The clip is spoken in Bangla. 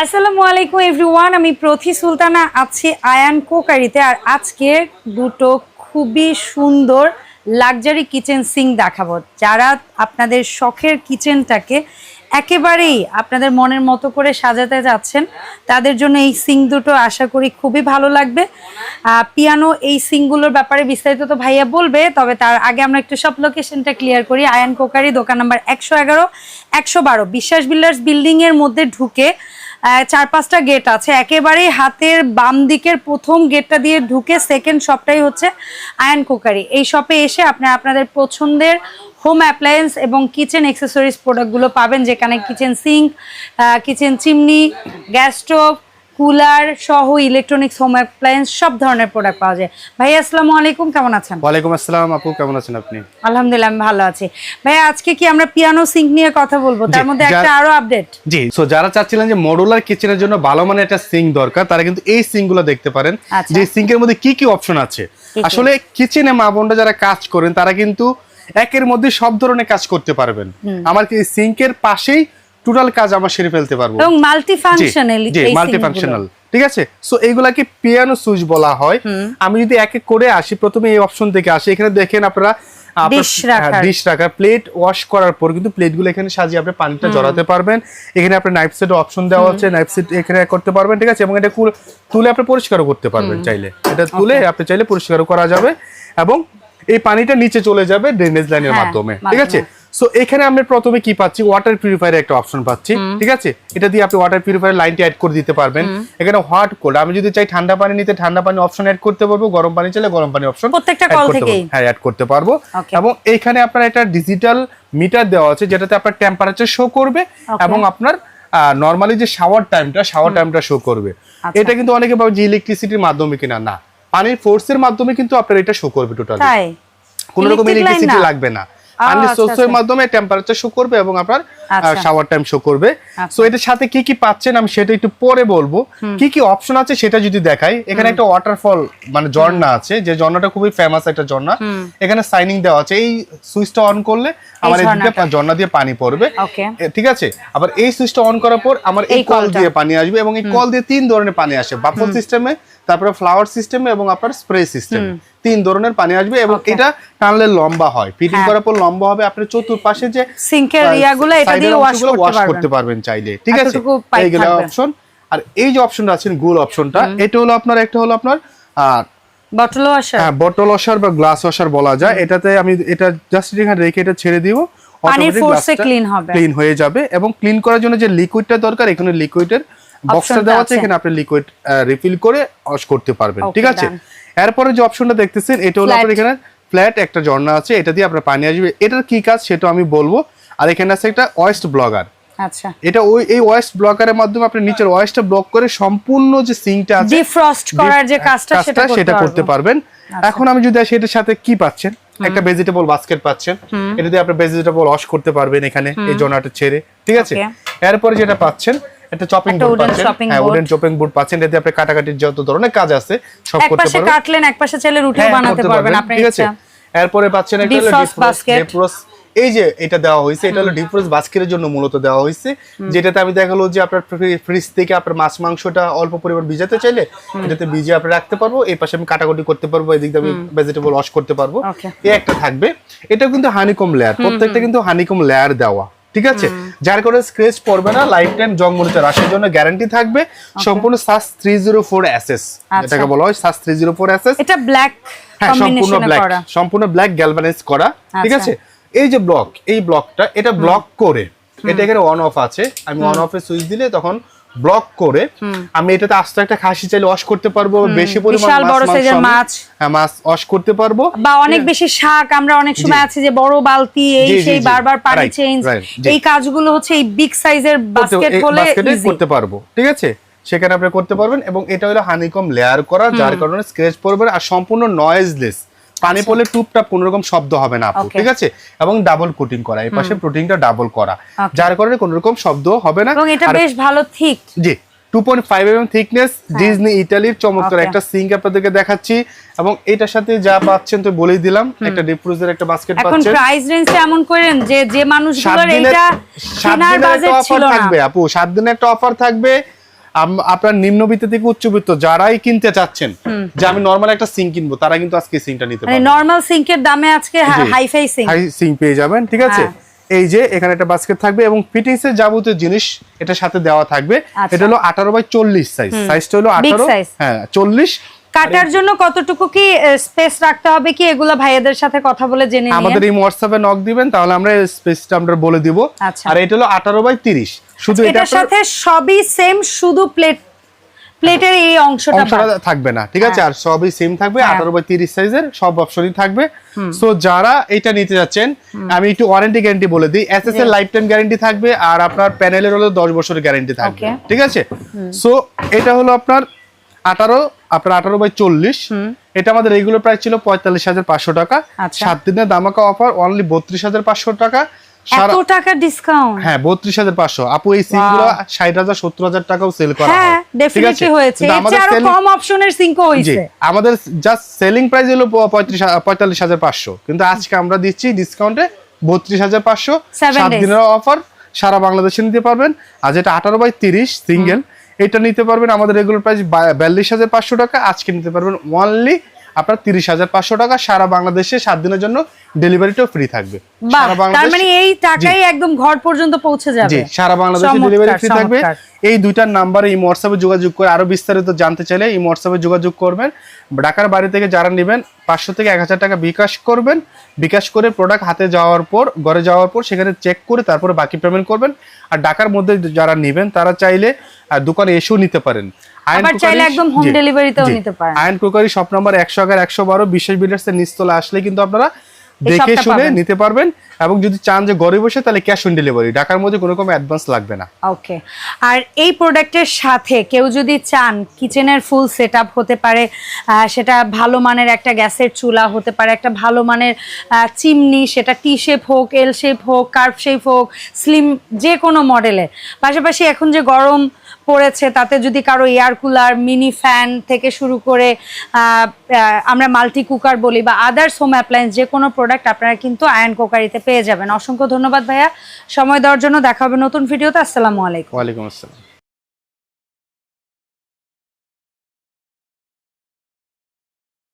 আসসালামু আলাইকুম এভরিওয়ান আমি প্রথি সুলতানা, আছি আয়ান কোকারিতে, আর আজকে দুটো খুবই সুন্দর লাক্সারি কিচেন সিং দেখাবো। যারা আপনাদের শখের কিচেনটাকে একেবারেই আপনাদের মনের মতো করে সাজাতে যাচ্ছেন, তাদের জন্য এই সিং দুটো আশা করি খুবই ভালো লাগবে। পিয়ানো এই সিংগুলোর ব্যাপারে বিস্তারিত তো ভাইয়া বলবে, তবে তার আগে আমরা একটু সব লোকেশনটা ক্লিয়ার করি। আয়ান কোকারি, দোকান নাম্বার একশো এগারো, একশো বারো। বিশ্বাস বিল্ডার্স বিল্ডিংয়ের মধ্যে ঢুকে চার পাঁচটা গেট আছে। একেবারেই হাতের বাম দিকের প্রথম গেটটা দিয়ে ঢুকে সেকেন্ড শপটাই হচ্ছে আয়ন কুকারি এই শপে এসে আপনি আপনাদের পছন্দের হোম অ্যাপ্লায়েন্স এবং কিচেন এক্সেসরিজ প্রোডাক্টগুলো পাবেন, যেখানে kitchen sink kitchen chimney gas stove cooler সহ ইলেকট্রনিক্স হোম অ্যাপ্লায়েন্স সব ধরনের প্রোডাক্ট পাওয়া যায়। ভাই আসসালামু আলাইকুম কেমন আছেন? ওয়ালাইকুম আসসালাম আপু কেমন আছেন আপনি? আলহামদুলিল্লাহ আমি ভালো আছি। ভাই আজকে কি আমরা পিয়ানো সিঙ্ক নিয়ে কথা বলব? তার মধ্যে একটা আরও আপডেট জি সো যারা চাচ্ছিলেন যে মডুলার কিচেনের জন্য ভালো মানের একটা সিঙ্ক দরকার তারা কিন্তু এই সিঙ্কগুলো দেখতে পারেন। আচ্ছা। যে সিঙ্কের মধ্যে কি কি অপশন আছে? আসলে কিচেনে মা বোনরা যারা কাজ করেন তারা কিন্তু একের মধ্যে সব ধরনের কাজ করতে পারবেন। আমার কি সিঙ্কের পাশেই টোটাল কাজ আমরা সেরে ফেলতে পারব। এবং মাল্টি ফাংশনাল জি মাল্টি ফাংশনাল ঠিক আছে? সো এইগুলাকে পিয়ানো সুইচ বলা হয়? আমি যদি এক এক করে আসি প্রথমে এই অপশন থেকে আসি এখানে দেখেন আপনারা Dish ডিশ রাখার। প্লেট ওয়াশ করার পর কিন্তু প্লেটগুলো এখানে সাজিয়ে আপনি পানিটা জড়াতে পারবেন। এখানে আপনি নাইফ সেট অপশন দেওয়া আছে নাইফ সেট এখানে করতে পারবেন ঠিক আছে? এবং এটা তুলে আপনি পরিষ্কারও করতে পারবেন চাইলে। এটা তুলে আপনি চাইলে পরিষ্কারও করা যাবে। এবং এই পানিটা নিচে চলে যাবে ড্রেনেজ লাইনের হ্যাঁ, মাধ্যমে ঠিক আছে। সো এখানে আমরা প্রথমে কি পাচ্ছি? ওয়াটার পিউরিফায়ার একটা অপশন পাচ্ছি। ঠিক আছে? এটা দিয়ে আপনি ওয়াটার পিউরিফায়ার লাইনটি অ্যাড করে দিতে পারবেন। এখানে হট কোল্ড আমি যদি চাই ঠান্ডা পানি নিতে ঠান্ডা পানি অপশন অ্যাড করতে পারব গরম পানি চাইলে গরম পানি অপশন প্রত্যেকটা কল থেকেই? হ্যাঁ অ্যাড করতে পারব। এবং এইখানে আপনার একটা ডিজিটাল মিটার দেওয়া আছে যেটাতে আপনার টেম্পারেচার শো করবে এবং আপনার নর্মালি যে শাওয়ার টাইমটা শাওয়ার টাইমটা শো করবে। আচ্ছা। এটা কিন্তু অনেকে ভাবে যে ইলেকট্রিসিটির মাধ্যমে কিনা। না। পানির ফোর্সের মাধ্যমে কিন্তু আপনার এটা শো করবে টোটালি কোনো রকম ইলেকট্রিসিটি লাগবে না। আচ্ছা, পানির আচ্ছা, সোর্সের আচ্ছা। মাধ্যমে টেম্পারেচার শো করবে এবং আপনার আচ্ছা। শাওয়ার টাইম শো করবে। আচ্ছা। সো এটার সাথে কি কি পাচ্ছেন আমি সেটা একটু পরে বলব। কি কি অপশন আছে সেটা যদি দেখাই এখানে একটা ওয়াটারফল মানে ঝর্ণা আছে যে ঝর্ণাটা খুবই ফেমাস একটা ঝর্ণা। এখানে সাইনিং দেওয়া আছে। এই সুইচটা অন করলে আমার এই দিকে ঝর্ণা দিয়ে পানি পড়বে। ঠিক আছে? আবার এই সুইচটা অন করার পর আমার এই এই কল দিয়ে পানি আসবে এবং এই কল দিয়ে তিন ধরনের পানি আসে। বাফল সিস্টেমে তারপরে ফ্লাওয়ার সিস্টেমে এবং আপনার স্প্রে সিস্টেমে তিন ধরনের পানি আসবে এবং এটা টানলে লম্বা হয়। ফিটিং হ্যাঁ। করার পর লম্বা হবে আপনার চতুর্পাশে যে সিঙ্কের ইয়াগুলো এটা দিয়ে ওয়াশ করতে পারবেন। চাইলে ঠিক আছে? এইগুলো অপশন আর এই যে অপশনটা আছে গোল অপশনটা এটা হলো আপনার একটা হলো আপনার আর বটল ওয়াশার হ্যাঁ বটল ওয়াশার বা গ্লাস ওয়াশার বলা যায়। এটাতে আমি এটা জাস্ট এখানে রেখে এটা ছেড়ে দিব। force এ clean হবে। ক্লিন হয়ে যাবে এবং ক্লিন করার জন্য যে লিকুইডটা দরকার এখানে লিকুইডের বক্সটা দেওয়া আছে। এখানে আপনি লিকুইড রিফিল করে ওয়াশ করতে পারবেন ঠিক আছে. এরপরে যে অপশনটা দেখতেছেন এটা হলো আপনার এখানে ফ্ল্যাট একটা ঝর্ণা আছে এটা দিয়ে আপনার পানি আসবে। এটার কি কাজ সেটা আমি বলব। আর এখানে আছে একটা ওয়েস্ট ব্লগার আচ্ছা। এটা ওই এই ওয়েস্ট ব্লকারের মাধ্যমে আপনি নিচের ওয়েস্টটা ব্লক করে সম্পূর্ণ যে সিঙ্কটা আছে ডিফ্রস্ট করার যে কাজটা সেটা সেটা করতে পারবেন। এখন আমি যদি সাথে কি পাচ্ছেন? একটা ভেজিটেবল বাস্কেট পাচ্ছেন। এটা দিয়ে আপনি ভেজিটেবল ওয়াশ করতে পারবেন এখানে এই জোনাটা ছেড়ে। ঠিক আছে? এরপরে যেটা পাচ্ছেন একটা চপিং বোর্ড পাচ্ছেন। হ্যাঁ উডেন চপিং বোর্ড পাচ্ছেন এতে আপনি কাটাকাটির যত ধরনের কাজ আছে সব করতে পাশে পারবেন। কাটলেন এক পাশে চাইলে রুটিও হ্যাঁ, বানাতে পারবেন আপনার ঠিক আছে। এরপরে পাচ্ছেন একটা Defrost defrost- এই যে এটা দেওয়া হয়েছে এটা হলো ডিফ্রোজ বাস্কেটের জন্য মূলত দেওয়া হয়েছে যেটাতে আমি দেখাল যে আপনার ফ্রিজ থেকে আপনার মাছ মাংসটা অল্প পরিমাণ ভিজাতে চাইলে এটাতে ভিজে আপনি রাখতে পারব এই পাশে আমি কাটাকুটি করতে পারব এদিক দিয়ে আমি ভেজিটেবল ওয়াশ করতে পারব. এই একটা থাকবে। এটা কিন্তু হানিকম লেয়ার প্রত্যেকটা কিন্তু হানিকম লেয়ার দেওয়া। ঠিক আছে? যার কারণে স্ক্রেচ পড়বে না লাইফ টাইম জং মরিচের আসার জন্য গ্যারান্টি থাকবে। সম্পূর্ণ সাস থ্রি জিরো ফোর আচ্ছা। এটাকে বলা হয় SUS three zero four SS এটা ব্ল্যাক হ্যাঁ সম্পূর্ণ ব্ল্যাক সম্পূর্ণ ব্ল্যাক গ্যালভানাইজ করা ঠিক আচ্ছা। আছে? এই যে ব্লক এই ব্লকটা এটা ব্লক করে এটা এখানে অন অফ আছে। আমি অন অফে সুইচ দিলে তখন ব্লক করে আমি এটাতে আস্তে একটা খাসি চাইলে ওয়াশ করতে পারব বেশি পরিমাণ বিশাল মাছ, বড় সাইজের মাছ। হ্যাঁ মাছ ওয়াশ করতে পারব। বা অনেক বেশি শাক আমরা অনেক সময় আছে যে বড় বালতি এই সেই বারবার পানি চেঞ্জ এই কাজগুলো হচ্ছে এই বিগ সাইজের বাস্কেট হলে করতে পারব ঠিক আছে? সেখানে আপনি করতে পারবেন এবং এটা হলো হানিকম লেয়ার করা যার কারণে স্ক্র্যাচ পড়বে আর সম্পূর্ণ নয়েজলেস পানি পড়লে টুপটাপ কোনো রকম শব্দ হবে না আপু আচ্ছা। ঠিক আছে? এবং ডাবল কোটিং করা এই পাশে প্রোটিনটা ডাবল করা। যার কারণে কোনো রকম শব্দ হবে না। এবং এটা বেশ ভালো থিক জি two point five M thickness Disney ইটালির চমৎকার একটা সিঙ্ক আপনাদেরকে দেখাচ্ছি। এবং এটার সাথে যা পাচ্ছেন তো বলেই দিলাম একটা ডিপ্রুজের একটা বাস্কেট পাচ্ছেন। এখন প্রাইস রেঞ্জটা এমন করেন যে যে মানুষগুলোর এটা কেনার বাজেট অফার ছিল না। থাকবে আপু সাত দিনের একটা অফার থাকবে। আপনার নিম্নবিত্ত থেকে উচ্চবিত্ত যারাই কিনতে চাচ্ছেন যে আমি নর্মাল একটা সিঙ্ক কিনবো তারা কিন্তু আজকে সিঙ্কটা নিতে মানে পারবে। নর্মাল সিঙ্কের দামে আজকে। Hi fi sync. হাই সিঙ্ক পেয়ে যাবেন ঠিক আছে? হ্যাঁ। এই যে এখানে একটা বাস্কেট থাকবে এবং ফিটিংস এর যাবতীয় জিনিস এটার সাথে দেওয়া থাকবে। আচ্ছা। এটা হলো আঠারো বাই চল্লিশ সাইজ সাইজটা হলো আঠারো। হ্যাঁ চল্লিশ। কাটার জন্য কতটুকু কি স্পেস রাখতে হবে কি? এগুলো ভাইয়াদের সাথে কথা বলে জেনে আমাদের এই হোয়াটসঅ্যাপে নক দিবেন তাহলে আমরা স্পেসটা আমরা বলে দিব। আচ্ছা। আর এটা হলো আঠারো বাই তিরিশ। শুধু এটা এটার সাথে সবই সেম শুধু প্লেট প্লেটের এই অংশটা অংশটা। থাকবে না ঠিক আছে? আর সবই সেম থাকবে হ্যাঁ। আঠারো বাই তিরিশ সাইজের সব অপশনই থাকবে। সো যারা এটা নিতে যাচ্ছেন আমি একটু ওয়ারেন্টি গ্যারান্টি বলে দিই। এর লাইফ টাইম গ্যারান্টি থাকবে আর আপনার প্যানেলের হলো দশ বছরের গ্যারান্টি থাকবে ঠিক আছে? সো এটা হলো আপনার আঠারো আপনার আঠারো বাই চল্লিশ। এটা আমাদের রেগুলার প্রাইস ছিল পঁয়তাল্লিশ হাজার পাঁচশো টাকা। আচ্ছা। সাত দিনের দামাকা অফার অনলি বত্রিশ হাজার পাঁচশো টাকা। সারা এত টাকা ডিসকাউন্ট হ্যাঁ বত্রিশ হাজার পাঁচশো। আপু এই সিমগুলো ষাট হাজার সত্তর হাজার টাকাও সেল করা হয় হ্যাঁ। ডেফিনেটলি হয়েছে। আমাদের আরও কম অপশনের সিঙ্কও জি আমাদের জাস্ট সেলিং প্রাইস হলো প- পঁয়ত্রিশ হা- পঁয়তাল্লিশ হাজার পাঁচশো। কিন্তু আজকে আমরা দিচ্ছি ডিসকাউন্টে বত্রিশ হাজার পাঁচশো। দিনের অফার সারা বাংলাদেশে নিতে পারবেন। আর যেটা আঠারো বাই তিরিশ সিঙ্গেল এটা নিতে পারবেন আমাদের রেগুলার প্রাইস বিয়াল্লিশ হাজার পাঁচশো টাকা। আজকে নিতে পারবেন ওনলি আপনার তিরিশ হাজার পাঁচশো টাকা সারা বাংলাদেশে সাত দিনের জন্য ডেলিভারিটাও ফ্রি থাকবে। সারা তার বাংলাদেশ মানে এই টাকাই একদম ঘর পর্যন্ত পৌঁছে যাবে। জি সারা বাংলাদেশে ডেলিভারি ফ্রি থাকবে। এই দুইটার নাম্বারে এই হোয়াটসঅ্যাপে যোগাযোগ করে আরও বিস্তারিত জানতে চাইলে এই হোয়াটসঅ্যাপে যোগাযোগ করবেন। ঢাকার বাড়ি থেকে যারা নেবেন পাঁচশো থেকে এক হাজার টাকা বিকাশ করবেন। বিকাশ করে প্রোডাক্ট হাতে যাওয়ার পর ঘরে যাওয়ার পর সেখানে চেক করে তারপরে বাকি পেমেন্ট করবেন। আর ঢাকার মধ্যে যারা নেবেন তারা চাইলে দোকানে এসেও নিতে পারেন। আবার চাইলে একদম home জি, delivery তেও নিতে পারেন। আয়ন কুকারি শপ নাম্বার একশো এগারো একশো বারো বিশেষ বিল্ডার্স এর নিচতলা আসলে কিন্তু আপনারা দেখে শুনে নিতে পারবেন এবং যদি চান যে ঘরে বসে তাহলে ক্যাশ অন ডেলিভারি ঢাকার মধ্যে কোনো রকম অ্যাডভান্স লাগবে না। ওকে আর এই প্রোডাক্টের সাথে কেউ যদি চান কিচেনের ফুল সেট হতে পারে সেটা ভালো মানের একটা গ্যাসের চুলা হতে পারে একটা ভালো মানের চিমনি সেটা টি শেপ হোক এল শেপ হোক কার্ভ শেপ হোক স্লিম যে কোনো মডেলের পাশাপাশি এখন যে গরম পড়েছে, তাতে যদি কারও এয়ার কুলার, মিনি ফ্যান থেকে শুরু করে আমরা মাল্টি কুকার বলি বা আদার্স হোম অ্যাপ্লায়েন্স, যে কোনো প্রোডাক্ট আপনারা কিন্তু আয়ন কোকারিতে পেয়ে যাবেন। অসংখ্য ধন্যবাদ ভাইয়া। সময় দেওয়ার জন্য দেখা হবে নতুন ভিডিওতে। আসসালামু আলাইকুম। ওয়ালাইকুম আসসালাম।